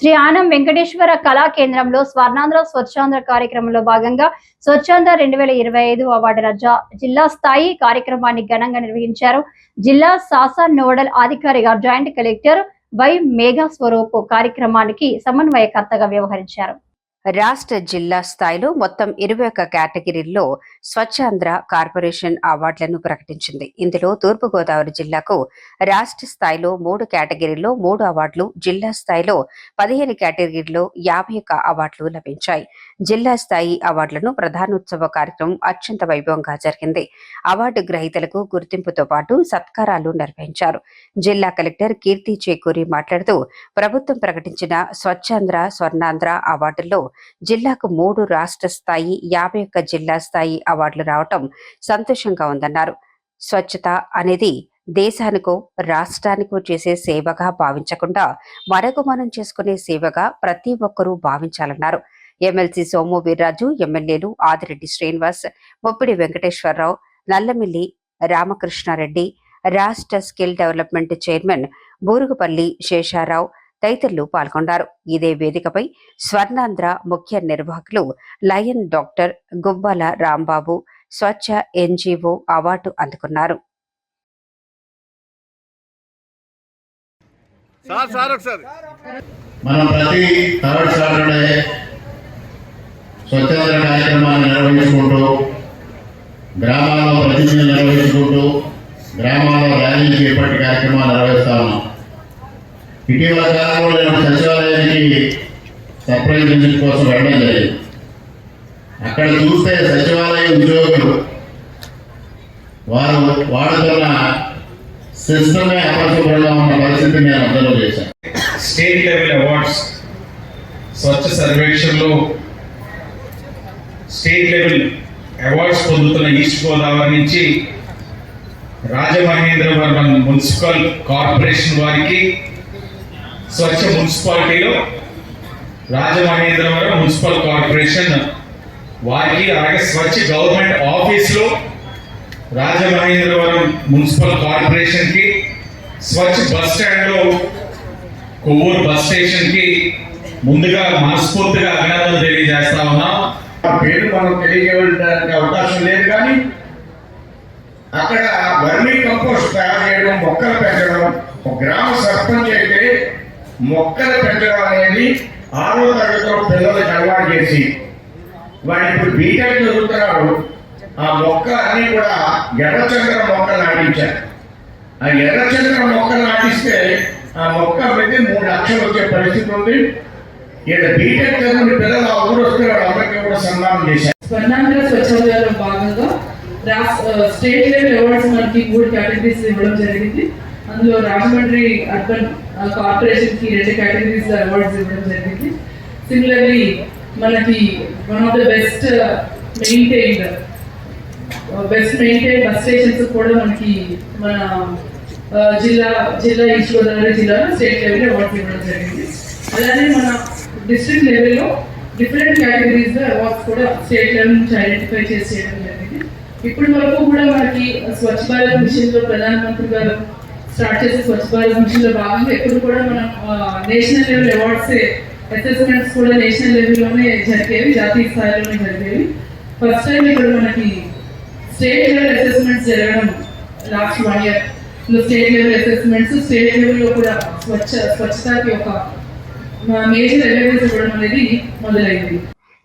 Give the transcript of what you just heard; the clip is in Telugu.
శ్రీ ఆనం వెంకటేశ్వర కళా కేంద్రంలో స్వర్ణాంధ్ర స్వచ్ఛాంధ్ర కార్యక్రమంలో భాగంగా స్వచ్ఛాంధ్ర రెండు వేల ఇరవై ఐదు అవార్డు రజా జిల్లా స్థాయి కార్యక్రమాన్ని ఘనంగా నిర్వహించారు. జిల్లా శాసన నోడల్ అధికారిగా joint collector Y Megha Swarup కార్యక్రమానికి సమన్వయకర్తగా వ్యవహరించారు. రాష్ట్ర జిల్లా స్థాయిలో మొత్తం ఇరవై ఒక్క కేటగిరీల్లో స్వచ్ఛాంధ్ర కార్పొరేషన్ అవార్డులను ప్రకటించింది. ఇందులో తూర్పుగోదావరి జిల్లాకు రాష్ట్ర స్థాయిలో మూడు కేటగిరీల్లో మూడు అవార్డులు జిల్లా స్థాయిలో పదిహేను కేటగిరీల్లో యాభై ఒక్క అవార్డులు లభించాయి. జిల్లా స్థాయి అవార్డులను ప్రధానోత్సవ కార్యక్రమం అత్యంత వైభవంగా జరిగింది. అవార్డు గ్రహీతలకు గుర్తింపుతో పాటు సత్కారాలు నిర్వహించారు. జిల్లా కలెక్టర్ కీర్తి చేకూరి మాట్లాడుతూ ప్రభుత్వం ప్రకటించిన స్వచ్ఛాంధ్ర స్వర్ణాంధ్ర అవార్డుల్లో జిల్లాకు మూడు రాష్ట్ర స్థాయి యాభై ఒక్క జిల్లా స్థాయి అవార్డులు రావటం సంతోషంగా ఉందన్నారు. స్వచ్ఛత అనేది దేశానికో రాష్ట్రానికో చేసే సేవగా భావించకుండా మరొక మనం చేసుకునే సేవగా ప్రతి ఒక్కరూ భావించాలన్నారు. ఎమ్మెల్సీ సోము వీర్రాజు ఎమ్మెల్యేలు ఆదిరెడ్డి శ్రీనివాస్ బొప్పిడి వెంకటేశ్వరరావు నల్లమిల్లి రామకృష్ణారెడ్డి రాష్ట్ర skill development chairman Burugupalli Sesharao తదితరులు పాల్గొన్నారు ఇదే వేదికపై స్వర్ణాంధ్ర ముఖ్య నిర్వాహకులు lion doctor Guvvala Rambabu Swachh NGO award అందుకున్నారు. సార్ సార్ ఒకసారి. మనం ప్రతి థర్డ్ సాటర్డే స్వచ్ఛంద కార్యక్రమాన్ని నిర్వహించుకుంటూ గ్రామాల్లో ప్రతిజ్ఞలు నిర్వహించుకుంటూ గ్రామాల్లో ర్యాలీలు చేపట్టి కార్యక్రమాలు నిర్వహిస్తా ఉన్నాం. ఇటీవల కాలంలో నేను సచివాలయానికి సర్ప్రైజ్ విజిట్ కోసం వెళ్ళడం జరిగింది. అక్కడ చూస్తే సచివాలయ ఉద్యోగులు వారు వాడుతున్న సిస్టమే అపరిశుభ్రంగా ఉన్న పరిస్థితి నేను అబ్జర్వ్ చేశాను. స్టేట్ లెవెల్ అవార్డ్స్ స్వచ్ఛ సర్వేక్షణలో స్టేట్ లెవెల్ అవార్డ్స్ పొందుతున్న ఈస్ట్ గోదావరి నుంచి రాజమహేంద్రవరం మున్సిపల్ కార్పొరేషన్ వారికి స్వచ్ఛ మున్సిపాలిటీలో రాజమహేంద్రవరం మున్సిపల్ కార్పొరేషన్ వారికి అలాగే స్వచ్ఛ గవర్నమెంట్ ఆఫీస్లో రాజమహేంద్రవరం మున్సిపల్ కార్పొరేషన్కి స్వచ్ఛ బస్ స్టాండ్లో కొవ్వూరు బస్ స్టేషన్కి ముందుగా మనస్ఫూర్తిగా అభినందనలు తెలియజేస్తా ఉన్నాం. ఆ పేరు మనం తెలియజేయడానికి అవకాశం లేదు కానీ అక్కడ వర్మీ కంపోస్ట్ తయారు చేయడం మొక్కలు పెంచడం ఒక గ్రామ సర్పంచ్ అయితే మొక్కలు పెంచడం అనేది ఆరో తరగతిలో పిల్లలకి అలవాటు చేసి వాడు ఇప్పుడు బీటెక్ చదువుతున్నారు ఆ మొక్క అన్ని కూడా ఎర్రచంద్ర మొక్కలు నాటించారు. ఆ ఎర్రచంద్ర మొక్కలు నాటిస్తే ఆ మొక్క పెట్టి మూడు లక్షలు వచ్చే పరిస్థితి ఉంది. ఇక్కడ బీటెక్ చదివిన పిల్లలు ఆ ఊరు వస్తే అందరికీ కూడా సన్మానం చేశారు. స్వర్ణాంధ్ర భాగంగా స్టేట్ లెవెల్ అవార్డ్స్ మనకి మూడు కేటగిరీస్ ఇవ్వడం జరిగింది. అందులో రాజమండ్రి అర్బన్ కార్పొరేషన్కి రెండు కేటగిరీస్ అవార్డ్స్ ఇవ్వడం జరిగింది. సిమిలర్లీ మనకి one of the best maintained best maintain bus stations కూడా మనకి మన జిల్లా జిల్లా ఈస్ట్ గోదావరి జిల్లాలో స్టేట్ లెవెల్ అవార్డ్స్ ఇవ్వడం జరిగింది. అలానే మన డిస్ట్రిక్ట్ లెవెల్లో డిఫరెంట్ కేటగిరీస్ అవార్డ్స్ కూడా స్టేట్ లెవెల్ నుంచి ఐడెంటిఫై చేసి చేయడం జరిగింది. ఇప్పటి వరకు కూడా మనకి స్వచ్ఛ భారత్ మిషన్లో ప్రధానమంత్రి గారు స్టార్ట్ చేసి స్వచ్ఛ భారత్ మిషన్లో భాగంగా ఎప్పుడు కూడా మనం నేషనల్ లెవెల్ అవార్డ్స్ అసెస్మెంట్స్ కూడా నేషనల్ లెవెల్లోనే జరిగేవి జాతీయ స్థాయిలోనే జరిగేవి. ఫస్ట్ టైం ఇక్కడ మనకి స్టేట్ లెవెల్ అసెస్మెంట్స్ జరగడం last one year state level assessments state లెవెల్లో కూడా స్వచ్ఛ స్వచ్ఛతకి ఒక మేజర్ అవేర్నెస్ ఇవ్వడం అనేది మొదలైంది.